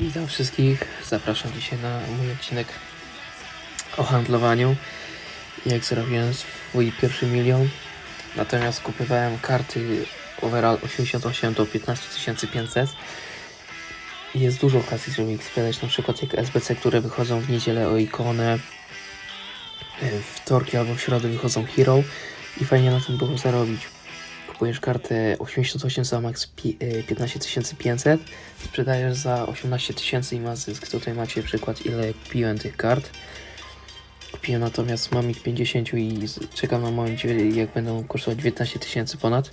Witam wszystkich. Zapraszam dzisiaj na mój odcinek o handlowaniu. Jak zarobiłem swój pierwszy milion. Natomiast kupowałem karty overall 88 do 15 500. I Jest dużo okazji, żeby ich sprzedać. Na przykład jak SBC, które wychodzą w niedzielę o ikonę. W wtorki albo w środę wychodzą Hero. I fajnie na tym było zarobić. Kupujesz kartę 88 za max pi- e, 15 500 sprzedajesz za 18 tysięcy i masz zysk. Tutaj macie przykład ile kupiłem tych kart. Kupiłem natomiast mam ich 50 i czekam na moment jak będą kosztować 19 tysięcy ponad.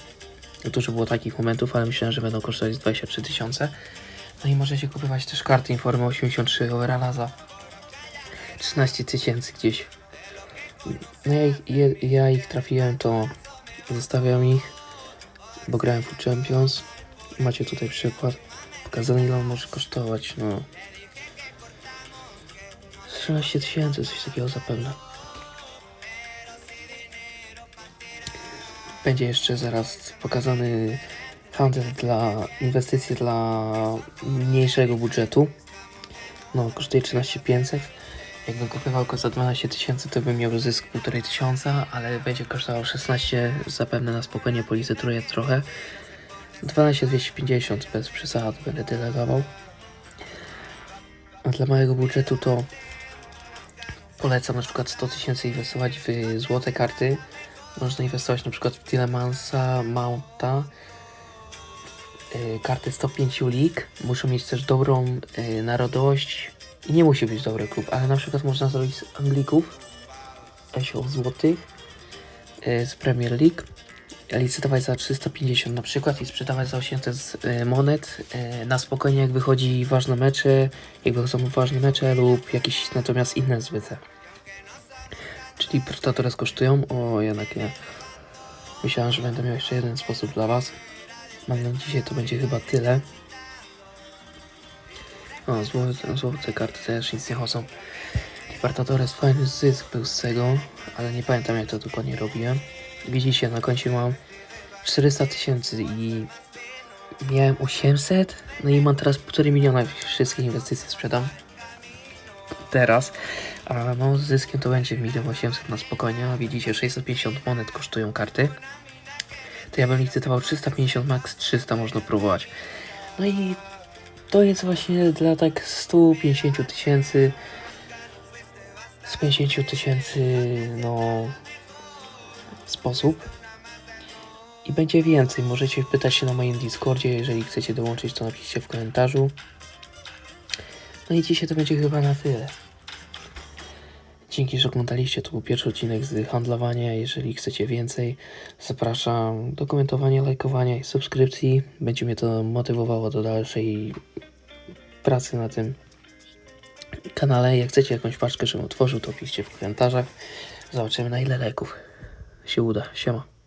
Dużo było takich momentów, ale myślałem, że będą kosztować z 23 tysiące. No i możecie kupować też karty Informy 83 overalla za 13 tysięcy gdzieś. No ja je, ja ich trafiłem, to zostawiam ich, bo grałem w Champions. Macie tutaj przykład pokazane ile on może kosztować, no 13 tysięcy, coś takiego zapewne. Będzie jeszcze zaraz pokazany handel dla inwestycji dla mniejszego budżetu. No, kosztuje 13 500. Jakbym kupował go za 12 tysięcy, to bym miał zysk 1,5 tysiąca, ale będzie kosztował 16, zapewne na spokojnie policytruję trochę. 12 250 bez przesady będę tyle dawał. A dla małego budżetu to polecam na przykład 100 tysięcy inwestować w złote karty. Można inwestować na przykład w Tilemansa, Mounta, y, karty 105 League. Muszą mieć też dobrą y, narodowość i nie musi być dobry klub, ale na przykład można zrobić z Anglików, Esioł złotych, y, z Premier League licytować za 350 na przykład i sprzedawać za 800 z, y, monet y, na spokojnie jak wychodzi ważne mecze, jak wychodzą ważne mecze lub jakieś natomiast inne zbyte. Czyli to teraz kosztują, o jednak nie. Myślałem, że będę miał jeszcze jeden sposób dla Was. Mam na dzisiaj to będzie chyba tyle. O, złote, złote karty też nic nie chodzą. Libertadores fajny zysk był z tego, ale nie pamiętam jak to dokładnie robiłem. Widzicie, na koncie mam 400 tysięcy i miałem 800, no i mam teraz 1,5 miliona wszystkie inwestycje sprzedam. Teraz, a no z zyskiem to będzie 1 800 na spokojnie, a widzicie 650 monet kosztują karty. To ja bym licytował 350, max 300 można próbować. No i to jest właśnie dla tak 150 tysięcy z 50 tysięcy no sposób. I będzie więcej. Możecie pytać się na moim Discordzie. Jeżeli chcecie dołączyć, to napiszcie w komentarzu. No i dzisiaj to będzie chyba na tyle. Dzięki, że oglądaliście. To był pierwszy odcinek z handlowania. Jeżeli chcecie więcej, zapraszam do komentowania, lajkowania i subskrypcji. Będzie mnie to motywowało do dalszej pracy na tym kanale. Jak chcecie jakąś paczkę, żebym otworzył, to piszcie w komentarzach. Zobaczymy na ile leków się uda. Siema.